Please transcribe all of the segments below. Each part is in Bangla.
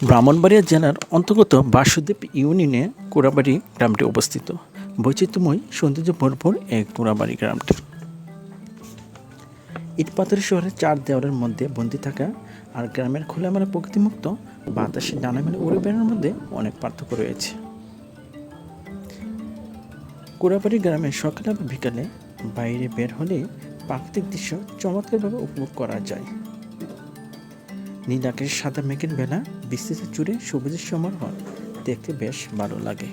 ব্রাহ্মণবাড়িয়া জেলার অন্তর্গত বাসুদেব ইউনিয়নে কোড়াবাড়ি গ্রামটি অবস্থিত। বৈচিত্র্যময় সৌন্দর্য ভরপুর এই কোড়াবাড়ি গ্রামটি। ইটপাথর শহরের চার দেওয়ালের মধ্যে বন্দি থাকা আর গ্রামের খোলামেলা প্রকৃতিমুক্ত বাতাসে ডানা মেলে উড়ে বেড়ানোর মধ্যে অনেক পার্থক্য রয়েছে। কোড়াবাড়ি গ্রামে সকালে বিকালে বাইরে বের হলে প্রাকৃতিক দৃশ্য চমৎকারভাবে উপভোগ করা যায়। নীল আকাশের সাদা মেঘের বেলা বিস্তৃত জুড়ে সবুজের সমারোহ দেখতে বেশ ভালো লাগে।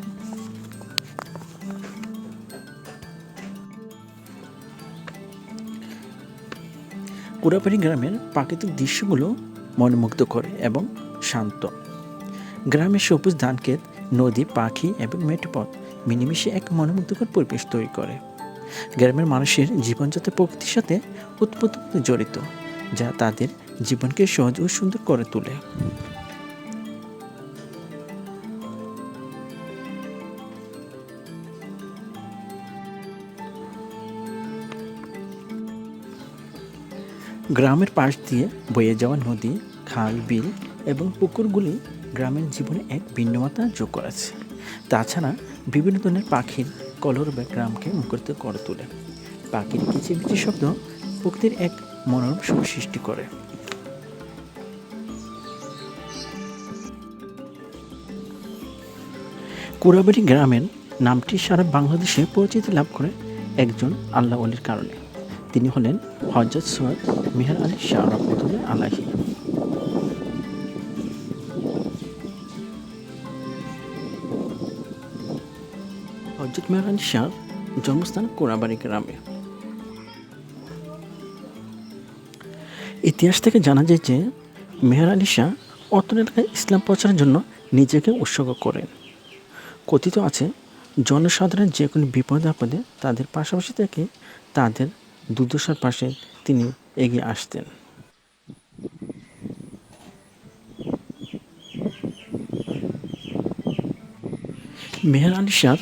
কুড়াপাড়ি গ্রামের প্রাকৃতিক দৃশ্যগুলো মনোমুগ্ধ করে এবং শান্ত। গ্রামের সবুজ ধানক্ষেত, নদী, পাখি এবং মেঠোপথ মিলেমিশে এক মনোমুগ্ধকর পরিবেশ তৈরি করে। গ্রামের মানুষের জীবনযাত্রা প্রকৃতির সাথে উৎপত্তি জড়িত, যা তাদের জীবনকে সহজ ও সুন্দর করে তোলে। গ্রামের পাশ দিয়ে বয়ে যাওয়া নদী, খাল, বিল এবং পুকুরগুলি গ্রামের জীবনে এক ভিন্নমাত্রা যোগ করেছে। তাছাড়া বিভিন্ন ধরনের পাখির কলর বা গ্রামকে মুখরিত করে তোলে। পাখির কিচিমিচি শব্দ প্রকৃতির এক মনোরম সৃষ্টি করে। কুড়াবাড়ি গ্রামের নামটি সারা বাংলাদেশে পরিচিতি লাভ করে একজন আল্লাহ অলির কারণে। তিনি হলেন হজরত সৈয়দ মিহার আলী শাহ রহমতুল্লাহ আলাহি হজরত মেহর আলী শাহ জন্মস্থান কোড়াবাড়ি গ্রামে। ইতিহাস থেকে জানা যায় যে মেহর আলী শাহ এলাকায় ইসলাম প্রচারের জন্য নিজেকে উৎসর্গ করেন। কথিত আছে জনসাধারণের যে কোনো বিপদে আপদে তাদের পাশাপাশি থেকে তাদের দুর্দশার পাশে তিনি এগিয়ে আসতেন। মেহের আলী শাহর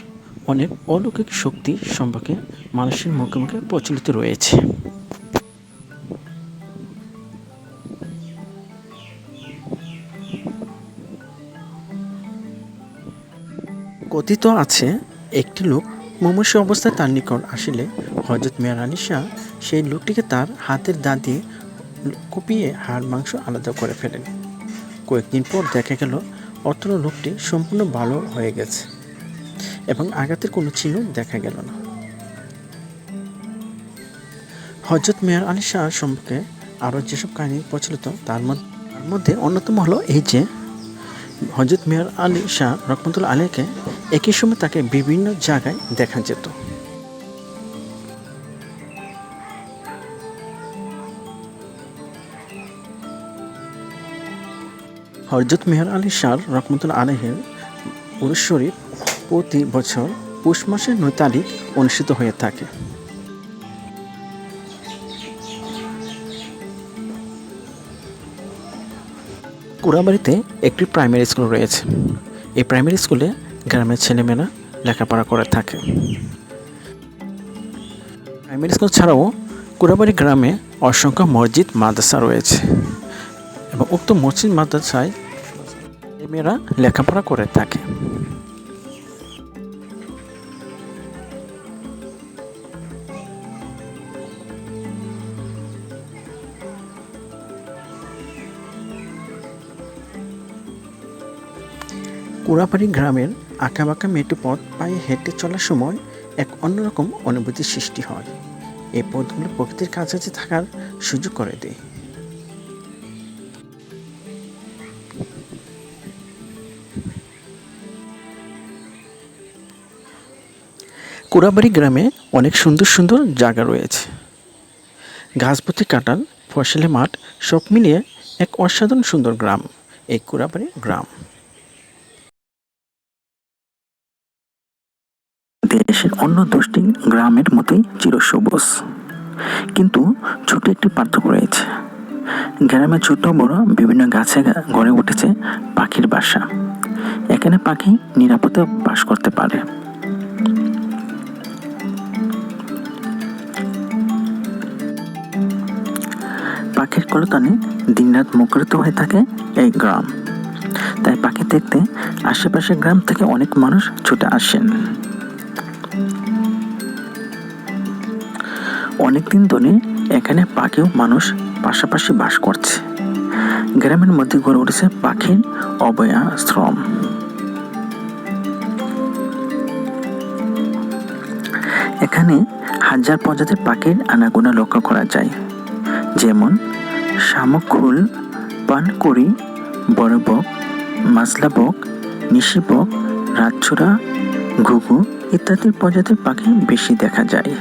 অনেক অলৌকিক শক্তি সম্পর্কে মানুষের মুখে মুখে প্রচলিত রয়েছে। কথিত আছে, একটি লোক মুমূর্ষ অবস্থায় তার নিকট আসিলে হজরত মেয়ার আলী শাহ সেই লোকটিকে তার হাতের দা দিয়ে কুপিয়ে হাড় মাংস আলাদা করে ফেলেন। কয়েকদিন পর দেখা গেল অত্র লোকটি সম্পূর্ণ ভালো হয়ে গেছে এবং আঘাতের কোনো চিহ্ন দেখা গেল না। হজরত মেয়ার আলী শাহ সম্পর্কে আরও যেসব কাহিনী প্রচলিত, তার মধ্যে অন্যতম হলো এই যে হজরত মেয়র আলী শাহ রহমতুল্লা আলীকে একই সময় তাকে বিভিন্ন জায়গায় দেখা যেত। হজরত মেহর আলী শাহ রহমতুল্লা আলহের উরুস শরীফ প্রতি বছর পৌষ মাসের তারিখ অনুষ্ঠিত হয়ে থাকে। কুড়াবাড়িতে একটি প্রাইমারি স্কুল রয়েছে। এই প্রাইমারি স্কুলে গ্রামের ছেলেমেয়েরা লেখাপড়া করে থাকে। প্রাইমারি স্কুল ছাড়াও কুড়াবাড়ি গ্রামে অসংখ্য মসজিদ, মাদ্রাসা রয়েছে এবং উক্ত মসজিদ, মাদ্রাসায় মেয়েরা লেখাপড়া করে থাকে। কুড়াপাড়ি গ্রামের আঁকাবাঁকা মেটু পথ পায়ে হেঁটে চলার সময় এক অন্যরকম অনুভূতির সৃষ্টি হয়। এই পথগুলো প্রকৃতির কাছাকাছি থাকার সুযোগ করে দেয়। কুড়াবাড়ি গ্রামে অনেক সুন্দর সুন্দর জায়গা রয়েছে। ঘাসপতি কাটাল ফসলে মাঠ সব মিলিয়ে এক অসাধারণ সুন্দর গ্রাম, এই কুড়াবাড়ি গ্রাম। দেশের অন্য দশটি গ্রামের মতোই চিরসবুজ। কিন্তু ছোট একটি পার্থক্য রয়েছে। গ্রামে ছোট বড় বিভিন্ন গাছে গড়ে উঠেছে পাখির বাসা। এখানে পাখি নিরাপদে বাস করতে পারে। পাখির কলতানে দিনরাত মুখরিত হয়ে থাকে এই গ্রাম। তাই পাখি দেখতে আশেপাশের গ্রাম থেকে অনেক মানুষ ছুটে আসেন। অনেকদিন ধরে এখানে পাখি ও মানুষ পাশাপাশি বাস করছে। গ্রামের মধ্যে গড়ে উঠেছে পাখির অভয়াশ্রম এখানে হাজার প্রজাতির পাখির আনাগোনা লক্ষ্য করা যায়। যেমন শামুকুল পানকুড়ি, বড়বক মাসলা বক নিশি বক রাতছড়া, ঘুঘু ইত্যাদি প্রজাতির পাখি বেশি দেখা যায়।